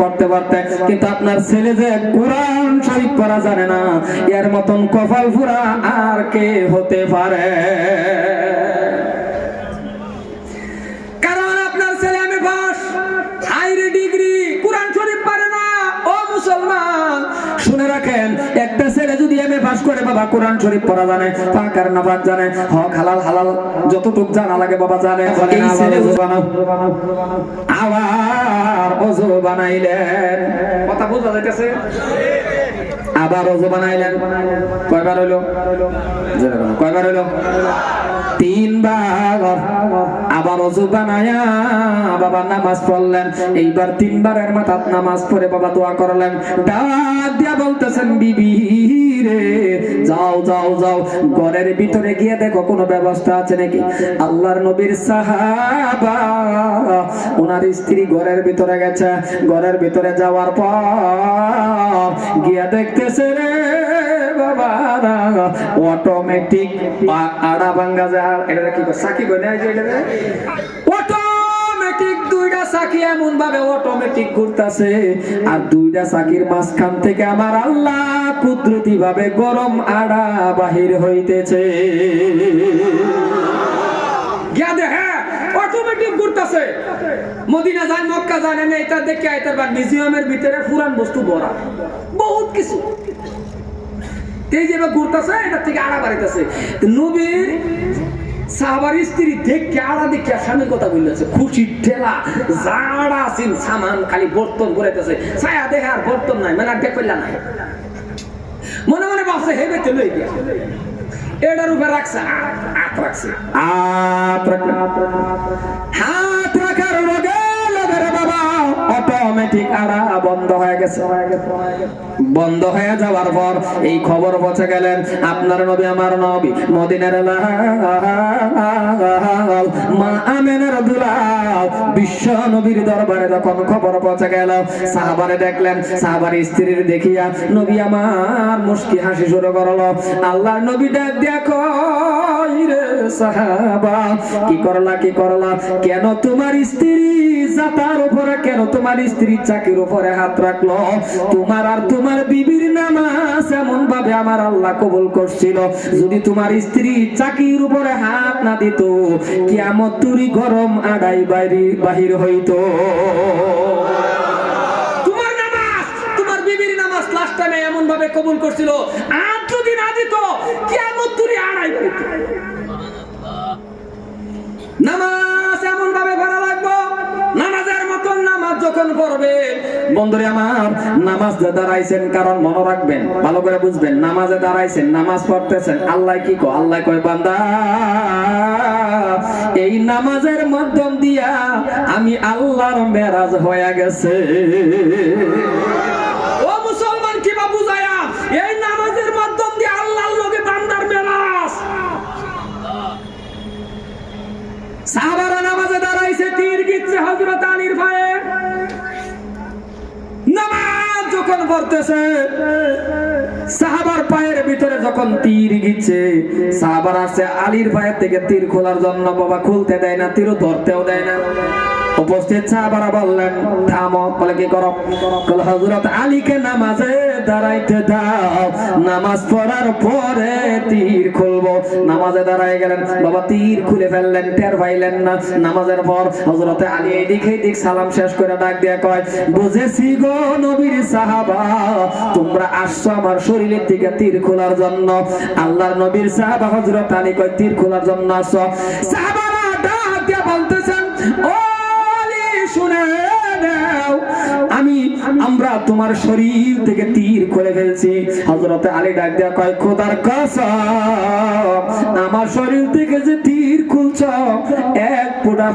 পড়তে পারতে কিন্তু আপনার ছেলে যে কোরআন শরীফ পড়া জানে না, এর মতন কপাল ফুরা আর কে হতে পারে? কারণ আপনার ছেলে আমি বাস, হাইরে ডিগ্রি, কোরআন শরীফ পারে না। ও মুসলমান, শুনে রাখেন, একটা করে বাবা কোরআন শরীফ পড়া জানে পাকার নামাজ জানে হক হালাল হালাল যতটুক জানা লাগে বাবা জানে। এই ছেলে আবার অজু বানাইলেন। কথা বোঝা যাইতেছে? আবার বানাইলেন। কয়বার কয়বার তিনবার। আবার এইবার তিনবারের মাথাত নামাজ পড়ে বাবা দোয়া করলেন। দিয়া বলতেছেন, বিবি রে, যাও যাও যাও। ঘরের ভিতরে গিয়ে দেখো, কোনো ব্যবস্থা আছে নাকি? আল্লাহর নবীর সাহাবা, ওনার স্ত্রী ঘরের ভিতরে গেছে। ঘরের ভিতরে যাওয়ার পর গিয়া দেখতেছে রে বাবা অটোমেটিক আড়া ভাঙ্গা যা। এটা কি? সাকি কই না এটা অটোমেটিক দুইটা সাকি এমন ভাবে অটোমেটিক আর দুইটা মাঝখান থেকে আমার আল্লাহ কুদরতি ভাবে গরম আড়া বাহির হইতেছে গিয়া দে হ্যাঁ অটোমেটিক ঘুরতাছে মদিনা যায় মক্কা যায় না এটা দেখে আইতার বা মিউজিয়ামের ভিতরে পুরান বস্তু ভরা। বহুত কিছু। এই যে ঘুরতেছে এটা থেকে আড়া বাড়িতেছে নবীর সাহাবার স্ত্রী দেখে আড়া দেখে স্বামীর কথা বলতেছে। খুশি ঠেলা আছেন সামান খালি বর্তন করেতেছে ছায়া দেখে আর বর্তন নাই মানে নাই। মনে মনে ভাবছে হেবে লই গিয়া এটার উপরে রাখছে আত রাখছে। আত রাখলে হাত বন্ধ হয়ে যাওয়ার পর এই খবর পৌঁছে গেলেন আপনার নবী, আমার নবী মা বিশ্ব নবীর দরবারে যখন খবর গেল, সাহাবারে দেখলেন, সাহাবার স্ত্রীর দেখিয়া নবী আমার হাসি শুরু করল। আল্লাহ নবী ডাক দেখো সাহাবা, কি করলা কি করলা? কেন তোমার স্ত্রী জাতার উপরে, কেন তোমার স্ত্রী চাকির উপরে হাত রাখল। তোমার আর তোমার বিবির নামাজ এমন ভাবে আমার আল্লাহ কবুল করছিল। যদি তোমার স্ত্রী চাকির উপরে হাত না দিত, কিয়ামত তুরি গরম আড়াই বাইরে বাহির হইতো। কবুল করছিল। আর যদি না দিত, কিয়ামত তুরি আড়াই নামাজ যখন বন্ধুরে আমার, নামাজ দাঁড়াইছেন কারণ মনে রাখবেন, ভালো করে বুঝবেন, নামাজে দাঁড়াইছেন, নামাজ পড়তেছেন, আল্লাহ কি কো আল্লাহ কয়, বান্দা, এই নামাজের মাধ্যম দিয়া আমি আল্লাহর মেরাজ হয়ে গেছে। ও মুসলমান বুঝায়া? এই নামাজের মাধ্যম দিয়ে আল্লাহর লগে বান্দার সাহাবারা নামাজে দাঁড়াইছে, তীর গিচ্ছে হজরত আলীর ভাইয়ে যখন পড়তেছে সাহাবার পায়ের ভিতরে যখন তীর গিচ্ছে সাহাবার আসছে আলীর পায়ের থেকে তীর খোলার জন্য বাবা খুলতে দেয় না, তীরও ধরতেও দেয় না। উপস্থিত সাহাবারা বললেন, থামো, বলে কি করো? বলে হজরত আলীকে নামাজে দাঁড়াইতে দাও। নামাজ পড়ার পরে তীর খুলবো। নামাজে দাঁড়াই গেলেন। বাবা তীর খুলে ফেললেন, টের পাইলেন না। নামাজের পর হজরতে আলী এইদিক এইদিক সালাম শেষ করে ডাক দিয়ে কয়, বুঝেছি গো নবীর সাহাবা, তোমরা আসছো আমার শরীরের থেকে তীর খোলার জন্য। আল্লাহর নবীর সাহাবা হজরত আলী কয়, তীর খোলার জন্য আসছো সাহাবারা তোমার শরীর থেকে তীর খুলে ফেলছি। হজরতে আলী ডাক দেয়া কয়, খোদার আমার শরীর থেকে যে তীর খুলছ, এক ফোঁটা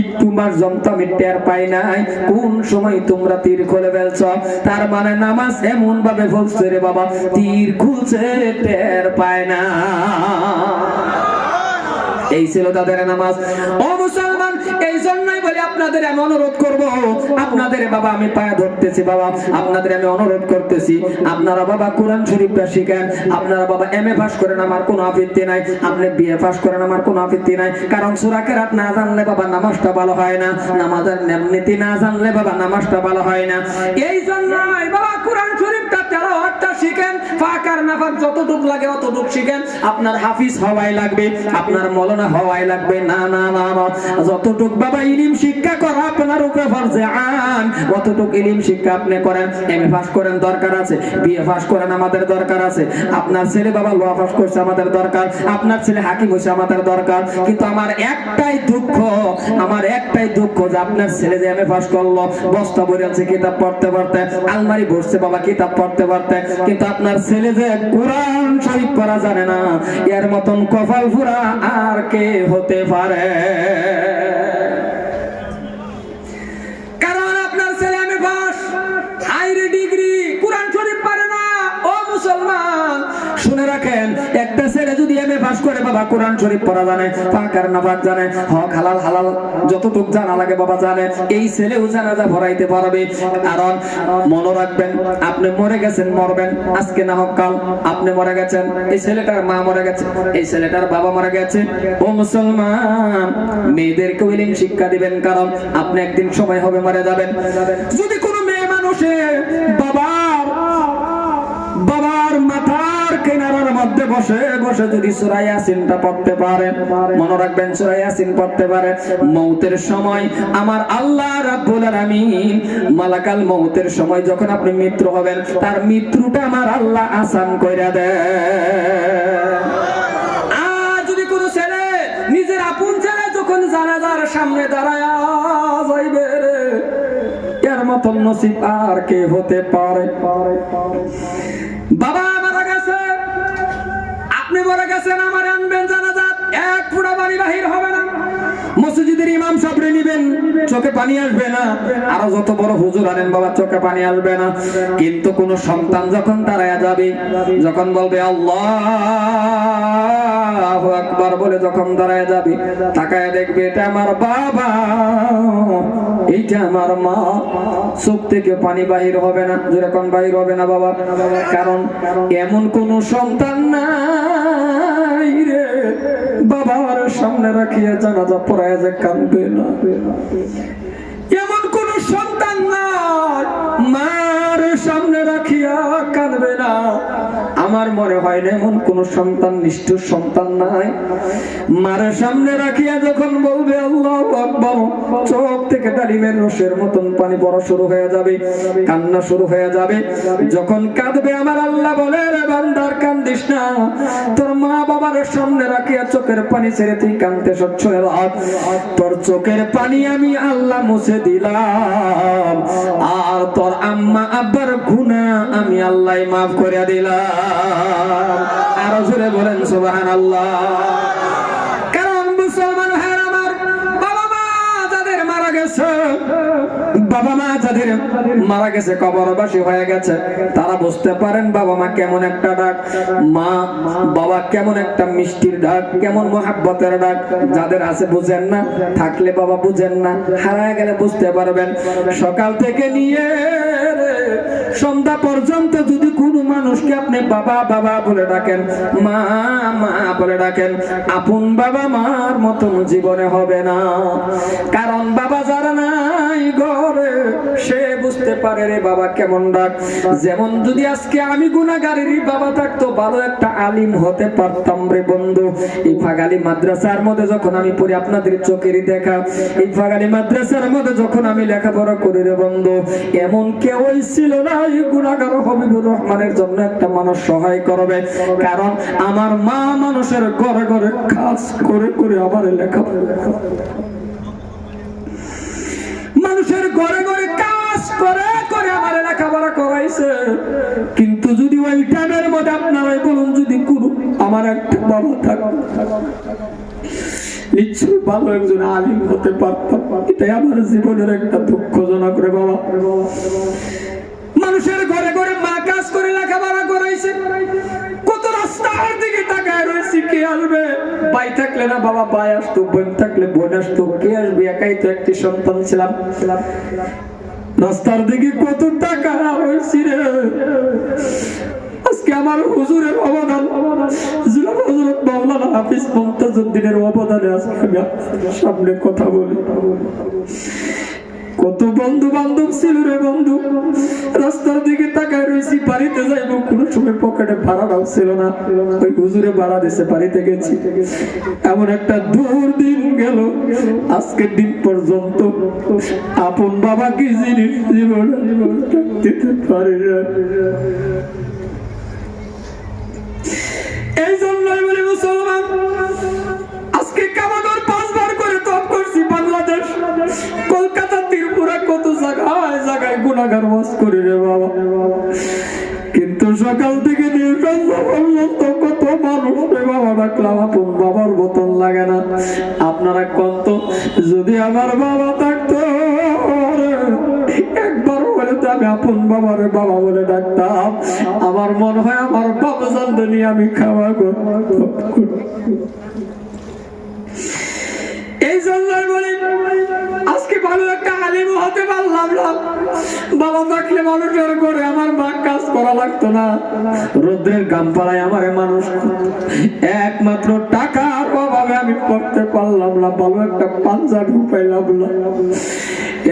একটু মার যন্ত্র আমি পাই নাই। কোন সময় তোমরা তীর খুলে ফেলছ? তার মানে নামাজ এমন ভাবে ফলছে রে বাবা, তীর খুলছে, টের পায় না। এই ছিল তাদের নামাজ। ও আপনাদের আমি অনুরোধ করব, আপনাদের বাবা আমি পায়ে ধরতেছি বাবা, আপনাদের আমি অনুরোধ করতেছি। আপনারা বাবা কোরআন শরীফটা শিখেন, আপনারা বাবা এম এ পাস করেন, আমার কোনো আপত্তি নাই। আপনি বিএ পাস করেন, আমার কোনো আপত্তি নাই। কারণ সূরা কেরাত না জানলে বাবা নামাজটা ভালো হয় না, নামাজের নীতি না জানলে বাবা নামাজটা ভালো হয় না। এই জন্য বাবা কোরআন শরীফটা শিখেন যতটুক লাগে অতটুক শিখেন। আপনার হাফিজ হওয়াই লাগবে, আপনার মলনা হওয়াই লাগবে। না না না যতটুক বাবা ইলিম শিক্ষা করা আপনার উপরে আন ইলিম শিক্ষা আপনি করেন। এমএ পাস করেন দরকার আছে বিএ পাস করেন আমাদের দরকার আছে। আপনার ছেলে বাবা ল পাস করছে আমাদের দরকার, আপনার ছেলে হাকিম হয়েছে আমাদের দরকার। কিন্তু আমার একটাই দুঃখ, আমার একটাই দুঃখ যে আপনার ছেলে যে এম এ পাস করল, বস্তা ভরে আছে কিতাব পড়তে পড়তে, আলমারি ভরছে বাবা, কিতাব পড়তে পড়তে। কিন্তু আপনার ছেলে যে কোরআন শরীফ পড়া জানে না, এর মতন কপাল ফুরা আর কে হতে পারে? বাবা কোরআন শরীফ পড়া জানে, পাকার না পাক জানে, হক, হালাল হালাল যতটুক জানা লাগে বাবা জানে। এই ছেলেও জানাজা ভরাইতে পারবে। কারণ মনে রাখবেন, আপনি মরে গেছেন, মরবেন। আজকে না হোক কাল আপনি মরে গেছেন, এই ছেলেটার মা মরে গেছে, এই ছেলেটার বাবা মরে গেছে। ও মুসলমান, মেয়েদেরকে ইলিম শিক্ষা দিবেন, কারণ আপনি একদিন সময় হবে মরে যাবেন। যদি কোনো মেয়ে মানুষে বাবার মধ্যে বসে বসে যদি সূরা ইয়াসিনটা পড়তে পারে, মনে রাখবেন সূরা ইয়াসিন পড়তে পারে। মৌতের সময় আমার আল্লাহ রাব্বুল আলামিন মালাকাল মৌতের সময় যখন আপনি মৃত্যু হবেন, তার মৃত্যুটা আমার আল্লাহ আসান কইরা দেয় আর যদি কোনো ছেলে নিজের আপন ছেলে যখন জানাজার সামনে দাঁড়ায় যাইবে রে, এর মতন নসিব আর কে হতে পারে? বাবা আপনি মরে গেছেন, আমার আনবেন জানাজাত। এক ফুটা পানি বাহির হবে না। মসজিদের ইমাম সাবরে নিবেন, চোখে পানি আসবে না। আরও যত বড় হুজুর আনেন, বাবা, চোখে পানি আসবে না। কিন্তু কোন সন্তান যখন দাঁড়ায় যাবে, যখন বলবে, আল্লাহ বলে যখন দাঁড়ায় যাবে, তাকায় দেখবে, এটা আমার বাবা। এইটা আমার মা। চোখ থেকে পানি বাহির হবে না। যেরকম বাহির হবে না বাবা। কারণ এমন কোন সন্তান নাই। রাখিয়া জানাজা পড়ায় যে কাঁদবে না। এমন কোন সন্তান না মার সামনে রাখিয়া কাঁদবে না। আমার মনে হয় না এমন কোন সন্তান, নিষ্ঠুর সন্তান নাই। মার সামনে রাখিয়া যখন বলবে, আল্লাহ চোখ থেকে ডালিমের রসের মতন পানি পড়া শুরু হয়ে যাবে, কান্না শুরু হয়ে যাবে। যখন কাঁদবে, আমার আল্লাহ বলে, রে বান্দার, কান্দিস না। তোর মা বাবার সামনে রাখিয়া চোখের পানি ছেড়ে তুই স্বচ্ছ তোর চোখের পানি আমি আল্লাহ মুছে দিলাম। আর তোর আম্মা আব্বার গুনাহ আমি আল্লাহ মাফ করে দিলাম। আরও জোরে বলেন, সুবহানাল্লাহ। কারণ মুসলমান ভাইয়ের আমার বাবা মা যাদের মারা গেছে বাবা মা যাদের মারা গেছে, কবরবাসী হয়ে গেছে, তারা বুঝতে পারেন বাবা মা কেমন একটা ডাক, মা, বাবা কেমন একটা মিষ্টির ডাক, কেমন মহাব্বতের ডাক, যাদের আছে বুঝেন না, থাকলে বাবা বুঝেন না, হারায় গেলে বুঝতে পারবেন। সকাল থেকে নিয়ে সন্ধ্যা পর্যন্ত যদি কোনো মানুষকে আপনি বাবা বাবা বলে ডাকেন, মা মা বলে ডাকেন, আপন বাবা মার মতন জীবনে হবে না। কারণ বাবা যারা নাই ঘরে, সে বুঝতে পারে রে বাবা কেমন ডাক যেমন যদি আজকে আমি বাবা থাকতো, ভালো একটা আলিম হতে পারতাম রে বন্ধু। এই ফাগালি মাদ্রাসার মধ্যে যখন আমি পড়ি, আপনাদের চোখেরই দেখা। এই ফাগালি মাদ্রাসার মধ্যে যখন আমি লেখাপড়া করি রে বন্ধু, এমন কেউই ছিল না এই গুণাগার হবিবুর রহমানের জন্য একটা মানুষ সহায় করবে। কারণ আমার মা মানুষের ঘরে ঘরে কাজ করে করে আমার লেখাপড়া। মানুষের ঘরে ঘরে কাজ করে করে আমার লেখাপড়া করাইছে। কিন্তু যদি ওই টাইমের মধ্যে আপনারাই বলুন যদি কোনো আমার একটা বাবা বাবা। মানুষের ঘরে ঘরে মা কাজ করে লেখাপড়া করাইছে। কত রাস্তার দিকে কে আসবে? ভাই থাকলে না বাবা, ভাই আসতো, বোন থাকলে বোন আসতো। কে আসবে? একাই তো একটি সন্তান ছিলাম। রাস্তার দিকে কত টাকা হয়েছি রে। আজকে আমার হুজুরের অবদান। হাফিজ সামনে কথা বলি। কত বন্ধু বান্ধব ছিল রে বন্ধু? রাস্তার দিকে তাকায় রয়েছি বাড়িতে যাইব, কোন সময় পকেটে ভাড়াটাও ছিল না। ওই হুজুরে ভাড়া দিছে, বাড়িতে গেছি। এমন একটা দূর দিন গেল, আজকের দিন পর্যন্ত আপন বাবা কি জিনিস জীবন দিতে পারি এই জন্যই বলি মুসলমান, আজকে কামাগর পাঁচবার করে তপ করছি বাংলাদেশ। কলকাতা কত জায়গায় জায়গায় গুণাগার বাস করি রে বাবা। কিন্তু সকাল থেকে কত মানুষ রে বাবা ডাকলাম আপন বাবার বোতল লাগে না। আপনারা কত যদি আমার বাবা থাকতো একবার বলে তো আমি আপন বাবার বাবা বলে ডাকতাম। আমার মনে হয় আমার বাবা জানতে নিয়ে আমি খাওয়া এই আজকে ভালো একটা হতে পারলাম না। বাবা থাকলে করে আমার মা কাজ করা লাগতো না। রোদ্রের আমার মানুষ একমাত্র টাকার অভাবে আমি পড়তে পারলাম না, ভালো একটা পাঞ্জাবি পাইলাম না।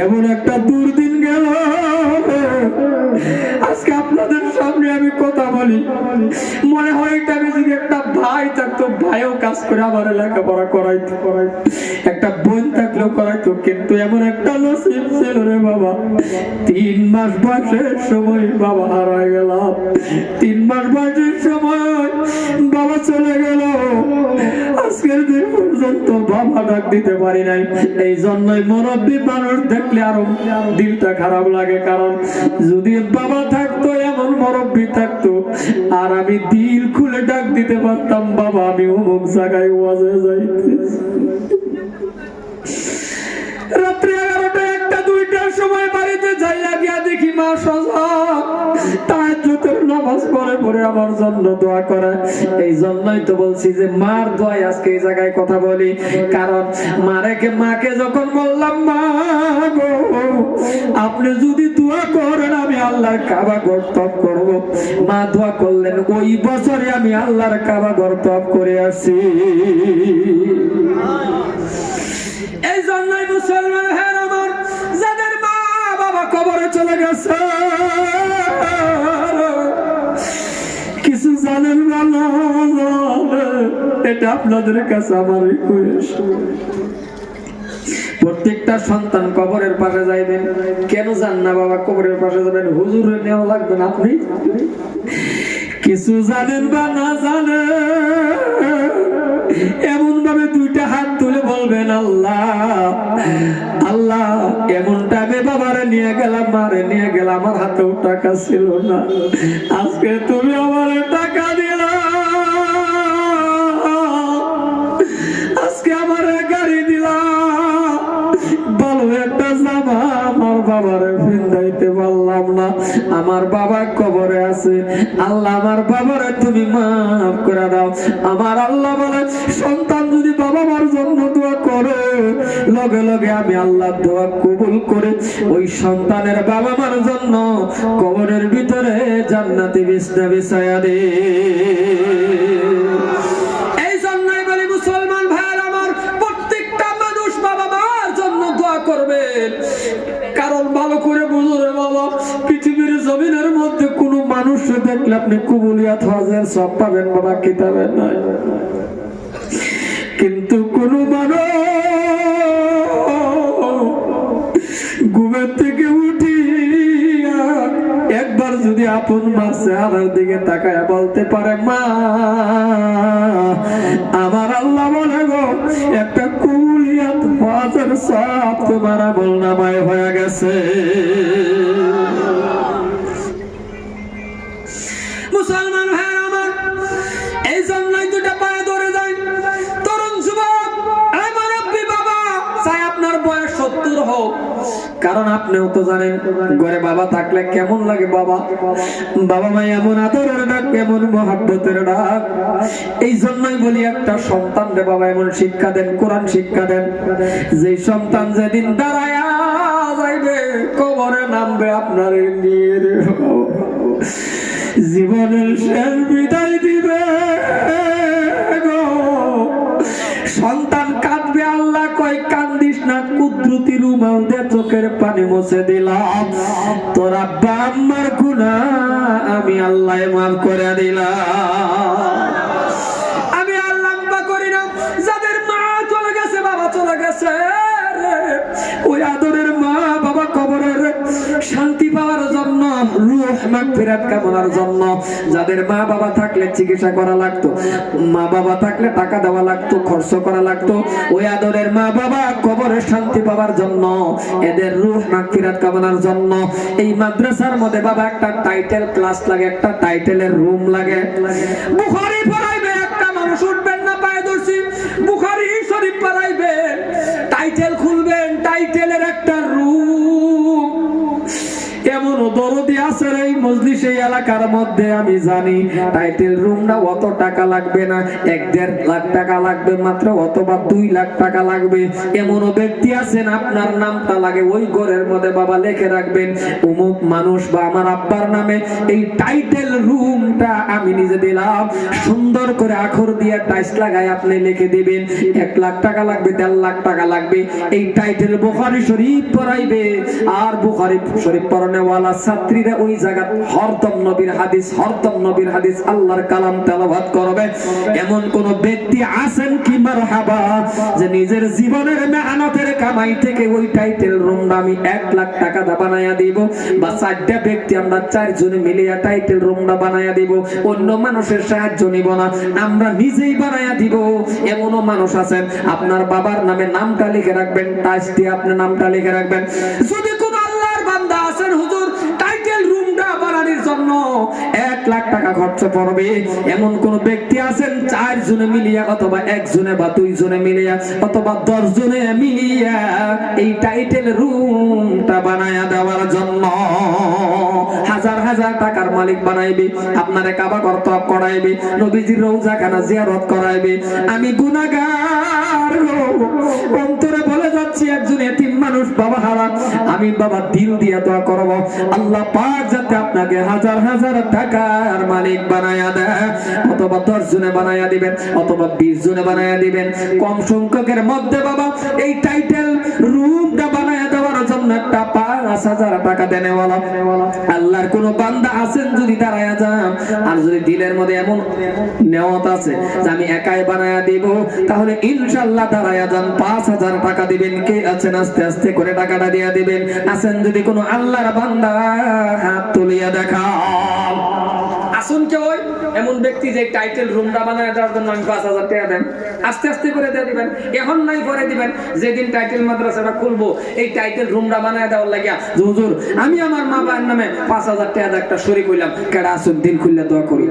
এমন একটা দুর্দিন গেল। আজকে আপনাদের সামনে আমি কথা বলি। মনে হয় এটা আমি যদি একটা ভাই থাকতো, ভাইও কাজ করে আমার লেখাপড়া করাইতো। করাইতো একটা বোন থাকলেও করাইতো, কিন্তু এমন একটা নসিব ছিল রে বাবা। তিন মাস বয়সের সময় বাবা হারায় গেলাম তিন মাস বয়সের সময় বাবা চলে গেল। আজকের দিন পর্যন্ত বাবা ডাক দিতে পারি নাই। এই জন্যই মুরব্বী মানুষ দেখলে আরও দিলটা খারাপ লাগে, কারণ যদি বাবা থাকতো, এমন মরব্বী থাকতো, আর আমি দিল খুলে ডাক দিতে পারতাম, বাবা, আমি অমুক জায়গায় ওয়াজে যাইতে রাত্রি যাইয়া গিয়া দেখি মা সজা তাহাজ্জুদের নামাজ আমার জন্য দোয়া করে। এই জন্যই তো বলছি যে মার দোয়াই আজকে এই জায়গায় কথা বলি। কারণ মারেকে মাকে যখন বললাম, মা গো, আপনি যদি দোয়া করেন, আমি আল্লাহর কাবা ঘর তপ করব। মা দোয়া করলেন, ওই বছরে আমি আল্লাহর কাবা ঘর তপ করে আসি। এই জন্যই মুসলমান হ্যাঁ আমার, যাদের কবরে চলে গেছে। কিছু জানেন না এটা আপনাদের কাছে আমার প্রত্যেকটা সন্তান কবরের পাশে যাইবেন। কেন যান না বাবা, কবরের পাশে যাবেন? হুজুর নেওয়া লাগবে না আপনি? কিছু জানেন বা না জানেন? এমন ভাবে দুইটা হাত তুলে বলবেন, আল্লাহ আল্লাহ এমন টাইমে বাবার নিয়ে গেলাম, মারে নিয়ে গেলাম, আমার হাতেও টাকা ছিল না। আজকে তুমি আমার টাকা আছে। আল্লাহ আমার বাবার তুমি মাফ করে দাও। আমার আল্লাহ বলে, সন্তান যদি বাবা মার জন্য দোয়া করে, লগে লগে আমি আল্লাহ দোয়া কবুল করে ওই সন্তানের বাবা মার জন্য কবরের ভিতরে জান্নাতি বিষ্ণা বিষয়া দে। দেখলে আপনি কুবুলিয়াত হজের সব পাবেন বাবা, কিতাবের নয়। কিন্তু কোন মানুষ ঘুমের থেকে উঠিয়া একবার যদি আপন মা চেহারার দিকে তাকায় বলতে পারে, মা, আমার আল্লাহ বলে গো, একটা কুলিয়াত হজের সব তোমার আমল নামায় হয়ে গেছে। কারণ আপনিও তো জানেন, ঘরে বাবা থাকলে কেমন লাগে বাবা? বাবা মা এমন আদরের ডাক, এমন মহাব্বতের ডাক। এই জন্যই বলি একটা সন্তান রে বাবা, এমন শিক্ষা দেন, কোরআন শিক্ষা দেন। যে সন্তান যেদিন দাঁড়ায় যাইবে, কবরে নামবে আপনার নিয়ে রে জীবনের শেষ বিদায় দিবে। সন্তান চোখের পানি মুছে দিলাম। তোরা বাম্মার গুণা আমি আল্লাহ মাফ করে দিলাম। আমি আল্লাহ করি না। যাদের মা চলে গেছে, বাবা চলে গেছে ওই আদরের মা, বাবা কবরের শান্তি রুহ মাগফিরাত কামনার জন্য। যাদের মা বাবা থাকলে চিকিৎসা করা লাগতো, মা বাবা থাকলে টাকা দেওয়া লাগতো, খরচ করা লাগতো, ওই আদরের মা বাবা কবরের শান্তি পাওয়ার জন্য, এদের রুহ মাগফিরাত কামনার জন্য। এই মাদ্রাসার মধ্যে বাবা একটা টাইটেল ক্লাস লাগে, একটা টাইটেলের রুম লাগে। বুখারি পড়াইবে, একটা মানুষ উঠবেন এমন দরদি আছে রে, এই মজলিস এই এলাকার মধ্যে, আমি জানি। টাইটেল রুমটা অত টাকা লাগবে না। এক দেড় লাখ টাকা লাগবে মাত্র, অথবা দুই লাখ টাকা লাগবে। এমনও ব্যক্তি আছেন, আপনার নামটা লাগে ওই ঘরের মধ্যে বাবা লিখে রাখবেন। অমুক মানুষ বা আমার আব্বার নামে, এই টাইটেল রুমটা আমি নিজে দিলাম। সুন্দর করে আখর দিয়ে টাইস লাগাই আপনি লিখে দিবেন। এক লাখ টাকা লাগবে, দেড় লাখ টাকা লাগবে। এই টাইটেল বুখারি শরীফ পড়াইবে। আর বুখারি শরীফ পড়ানেওয়ালা ছাত্রীরা ওই জায়গা হরদম নবীর হাদিস, হরদম নবীর হাদিস, আল্লাহর কালাম তেলাওয়াত করবে। এমন কোন ব্যক্তি আছেন কি মারহাবা? যে নিজের জীবনের মেহনতের কামাই থেকে ওই টাইটেল রুমটা আমি এক লাখ টাকা দা বানায়া দিব বা চারটা ব্যক্তি আমরা চারজনে মিলিয়া টাইটেল রুমটা বানায়া দিব। অন্য মানুষের সাহায্য নিব না, আমরা নিজেই বানায়া দিব। এমনও মানুষ আছেন, আপনার বাবার নামে নামটা লিখে রাখবেন টাচ দিয়ে আপনি নামটা লিখে রাখবেন। যদি লাখ টাকা খরচ পড়বে এমন কোন ব্যক্তি আছেন চার জনে মিলিয়া অথবা একজনে বা দুই জনে মিলিয়া অথবা দশ জনে মিলিয়া এই টাইটেল রুমটা বানায়া দেওয়ার জন্য হাজার হাজার টাকার মালিক বানাইবে, আপনারে কাবা কর্তব করাইবে, নবীজির রোজা জিয়ারত করাইবে আমি গুনাহগার গো। অন্তরে বলে একজন এতিম মানুষ, বাবা হারা আমি বাবা দিল দিয়ে দোয়া করব। আল্লাহ পাক যাতে আপনাকে হাজার হাজার টাকার মালিক বানায়া দেয়, অথবা দশ জনে বানায়া দিবেন, অথবা বিশ জনে বানায়া দিবেন। কম সংখ্যকের মধ্যে বাবা, এই টাইটেল বানায়া জন্য একটা পাঁচ হাজার টাকা দেনেওয়ালা আল্লাহর কোন বান্দা আছেন যদি দাঁড়ায় যান। আর যদি দিলের মধ্যে এমন নেওয়াত আছে যে আমি একাই বানায়া দিব, তাহলে ইনশাল্লাহ দাঁড়ায় যান, পাঁচ হাজার টাকা দিবেন। কে আছেন? আস্তে আস্তে করে টাকাটা দিয়া দিবেন। আছেন যদি কোনো আল্লাহর বান্দা, হাত তুলিয়া দেখা আসুন কে ওই এমন ব্যক্তি যে টাইটেল রুমটা বানায় দেওয়ার জন্য আমি পাঁচ হাজার টাকা দেন, আস্তে আস্তে করে দিয়ে দিবেন। এখন নাই, পরে দিবেন। যেদিন টাইটেল মাদ্রাসাটা খুলবো, এই টাইটেল রুমটা বানায় দেওয়ার লাগিয়া, হুজুর, আমি আমার মা বাবার নামে পাঁচ হাজার টাকা একটা শরীর কইলাম কেডা আসুন দিন খুললে দোয়া করি।